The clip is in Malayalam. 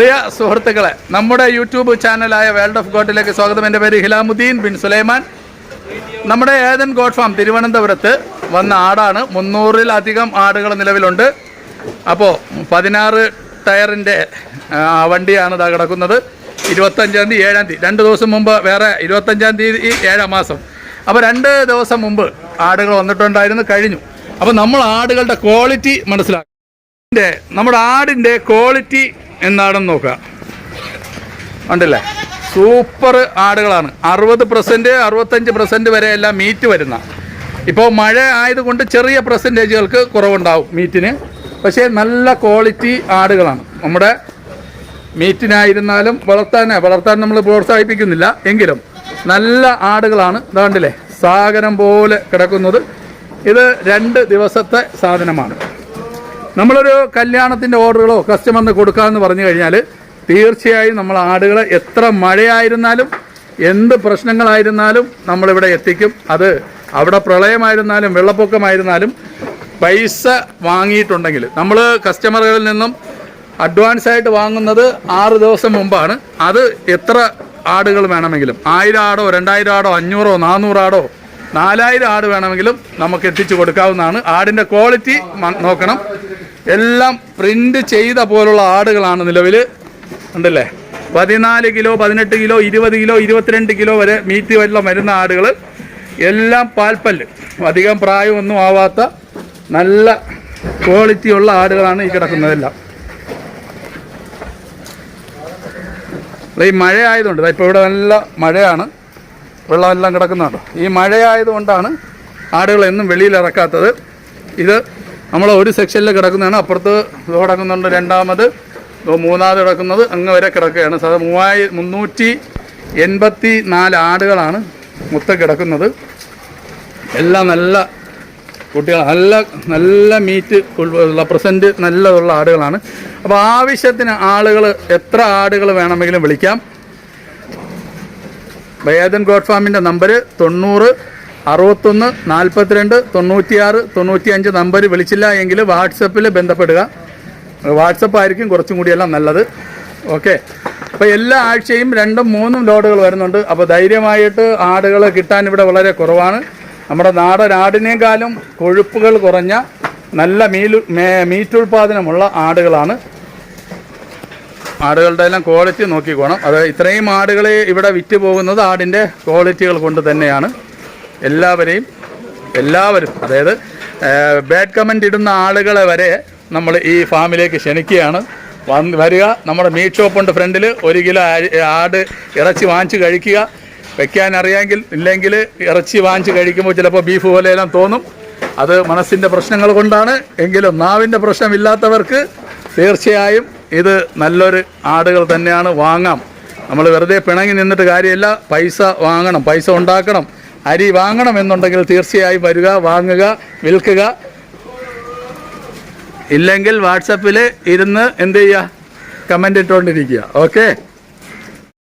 പ്രിയ സുഹൃത്തുക്കളെ നമ്മുടെ യൂട്യൂബ് ചാനലായ വേൾഡ് ഓഫ് ഗോട്ടിലേക്ക് സ്വാഗതം. എന്റെ പേര് ഹിലാമുദ്ദീൻ ബിൻ സുലൈമാൻ. നമ്മുടെ ഏതൻ ഗോഡ് ഫാം തിരുവനന്തപുരത്ത് വന്ന ആടാണ്. മുന്നൂറിലധികം ആടുകൾ നിലവിലുണ്ട്. അപ്പോൾ പതിനാറ് ടയറിന്റെ വണ്ടിയാണ് ഇതാ കിടക്കുന്നത്. ഇരുപത്തഞ്ചാം തീയതി ഏഴാം തീയതി. രണ്ട് ദിവസം മുമ്പ് വേറെ ഇരുപത്തഞ്ചാം തീയതി ഏഴാം മാസം. അപ്പോൾ രണ്ട് ദിവസം മുമ്പ് ആടുകൾ വന്നിട്ടുണ്ടായിരുന്നു കഴിഞ്ഞു. അപ്പോൾ നമ്മൾ ആടുകളുടെ ക്വാളിറ്റി മനസ്സിലാക്കും. നമ്മുടെ ആടിന്റെ ക്വാളിറ്റി എന്താണെന്ന് നോക്കുക. ഉണ്ടല്ലേ സൂപ്പർ ആടുകളാണ്. അറുപത് പെർസെന്റ് അറുപത്തഞ്ച് പെർസെന്റ് വരെ എല്ലാം മീറ്റ് വരുന്ന. ഇപ്പോൾ മഴ ആയതുകൊണ്ട് ചെറിയ പെർസെന്റേജുകൾക്ക് കുറവുണ്ടാവും മീറ്റിന് പക്ഷേ നല്ല ക്വാളിറ്റി ആടുകളാണ്. നമ്മുടെ മീറ്റിനായിരുന്നാലും വളർത്താനേ വളർത്താൻ നമ്മൾ പ്രോത്സാഹിപ്പിക്കുന്നില്ല. എങ്കിലും നല്ല ആടുകളാണ്. ഇതാണ്ടില്ലേ സാഗരം പോലെ കിടക്കുന്നത്. ഇത് രണ്ട് ദിവസത്തെ സാധനമാണ്. നമ്മളൊരു കല്യാണത്തിന്റെ ഓർഡറുകളോ കസ്റ്റമറിന് കൊടുക്കാമെന്ന് പറഞ്ഞു കഴിഞ്ഞാൽ തീർച്ചയായും നമ്മൾ ആടുകളെ എത്ര മഴയായിരുന്നാലും എന്ത് പ്രശ്നങ്ങളായിരുന്നാലും നമ്മളിവിടെ എത്തിക്കും. അത് അവിടെ പ്രളയമായിരുന്നാലും വെള്ളപ്പൊക്കമായിരുന്നാലും പൈസ വാങ്ങിയിട്ടുണ്ടെങ്കിൽ. നമ്മൾ കസ്റ്റമറുകളിൽ നിന്നും അഡ്വാൻസ് ആയിട്ട് വാങ്ങുന്നത് ആറ് ദിവസം മുമ്പാണ്. അത് എത്ര ആടുകൾ വേണമെങ്കിലും. ആയിരം ആടോ രണ്ടായിരം ആടോ അഞ്ഞൂറോ നാനൂറാടോ നാലായിരം ആട് വേണമെങ്കിലും നമുക്ക് എത്തിച്ചു കൊടുക്കാവുന്നതാണ്. ആടിന്റെ ക്വാളിറ്റി നോക്കണം. എല്ലാം പ്രിന്റ് ചെയ്ത പോലുള്ള ആടുകളാണ് നിലവിൽ ഉണ്ടല്ലേ? പതിനാല് കിലോ പതിനെട്ട് കിലോ ഇരുപത് കിലോ ഇരുപത്തിരണ്ട് കിലോ വരെ മീറ്റ് വെള്ളം വരുന്ന ആടുകൾ എല്ലാം പാൽപ്പല്ല്. അധികം പ്രായമൊന്നും ആവാത്ത നല്ല ക്വാളിറ്റി ഉള്ള ആടുകളാണ് ഈ കിടക്കുന്നതെല്ലാം. ഈ മഴ ആയതുകൊണ്ട് ഇപ്പോൾ ഇവിടെ നല്ല മഴയാണ്. വെള്ളമെല്ലാം കിടക്കുന്നുണ്ട്. ഈ മഴയായതുകൊണ്ടാണ് ആടുകളെന്നും വെളിയിൽ ഇറക്കാത്തത്. ഇത് നമ്മൾ ഒരു സെക്ഷനിൽ കിടക്കുന്നതാണ്. അപ്പുറത്ത് കിടക്കുന്നുണ്ട് രണ്ടാമത്. മൂന്നാമത് കിടക്കുന്നത് അങ്ങ് വരെ കിടക്കുകയാണ്. സാധാരണ മൂവായി മുന്നൂറ്റി എൺപത്തി നാല് ആടുകളാണ് മൊത്തം കിടക്കുന്നത്. എല്ലാം നല്ല കുട്ടികൾ നല്ല നല്ല മീറ്റ് ഉള്ള പ്രസന്റ് നല്ലതുള്ള ആടുകളാണ്. അപ്പോൾ ആവശ്യത്തിന് ആളുകൾ എത്ര ആടുകൾ വേണമെങ്കിലും വിളിക്കാം. ബയാദൻ ഗോഡ് ഫാമിന്റെ നമ്പർ തൊണ്ണൂറ് അറുപത്തൊന്ന് നാൽപ്പത്തിരണ്ട് തൊണ്ണൂറ്റിയാറ് തൊണ്ണൂറ്റിയഞ്ച് നമ്പർ വിളിച്ചില്ല എങ്കിൽ വാട്സപ്പിൽ ബന്ധപ്പെടുക. വാട്സപ്പ് ആയിരിക്കും കുറച്ചും കൂടിയെല്ലാം നല്ലത്. ഓക്കെ. അപ്പോൾ എല്ലാ ആഴ്ചയും രണ്ടും മൂന്നും ലോഡുകൾ വരുന്നുണ്ട്. അപ്പോൾ ധൈര്യമായിട്ട് ആടുകൾ കിട്ടാൻ ഇവിടെ വളരെ കുറവാണ്. നമ്മുടെ നാടൻ ആടിനേക്കാളും കൊഴുപ്പുകൾ കുറഞ്ഞ നല്ല മീലു മീറ്റുൽപാദനമുള്ള ആടുകളാണ്. ആടുകളുടെ എല്ലാം ക്വാളിറ്റി നോക്കിക്കോണം. അത് ഇത്രയും ആടുകളെ ഇവിടെ വിറ്റ് പോകുന്നത് ആടിന്റെ ക്വാളിറ്റികൾ കൊണ്ട് തന്നെയാണ്. എല്ലാവരെയും എല്ലാവരും അതായത് ബാഡ് കമന്റ് ഇടുന്ന ആളുകളെ വരെ നമ്മൾ ഈ ഫാമിലേക്ക് ക്ഷണിക്കുകയാണ്. വരിക നമ്മുടെ മീറ്റ് ഷോപ്പുണ്ട് ഫ്രണ്ടിൽ ഒരു കിലോ ആട് ഇറച്ചി വാങ്ങിച്ച് കഴിക്കുക. വെക്കാൻ അറിയാമെങ്കിൽ ഇല്ലെങ്കിൽ ഇറച്ചി വാങ്ങിച്ച് കഴിക്കുമ്പോൾ ചിലപ്പോൾ ബീഫ് പോലെയെല്ലാം തോന്നും. അത് മനസ്സിന്റെ പ്രശ്നങ്ങൾ കൊണ്ടാണ്. എങ്കിലും നാവിന്റെ പ്രശ്നമില്ലാത്തവർക്ക് തീർച്ചയായും ഇത് നല്ലൊരു ആടുകൾ തന്നെയാണ്. വാങ്ങാം. നമ്മൾ വെറുതെ പിണങ്ങി നിന്നിട്ട് കാര്യമില്ല. പൈസ വാങ്ങണം പൈസ ഉണ്ടാക്കണം. അരി വാങ്ങണമെന്നുണ്ടെങ്കിൽ തീർച്ചയായും വരിക വാങ്ങുക വിൽക്കുക. ഇല്ലെങ്കിൽ വാട്സപ്പിൽ ഇരുന്ന് എന്ത് ചെയ്യുക? കമന്റ് ഇട്ടുകൊണ്ടിരിക്കുക ഓക്കെ?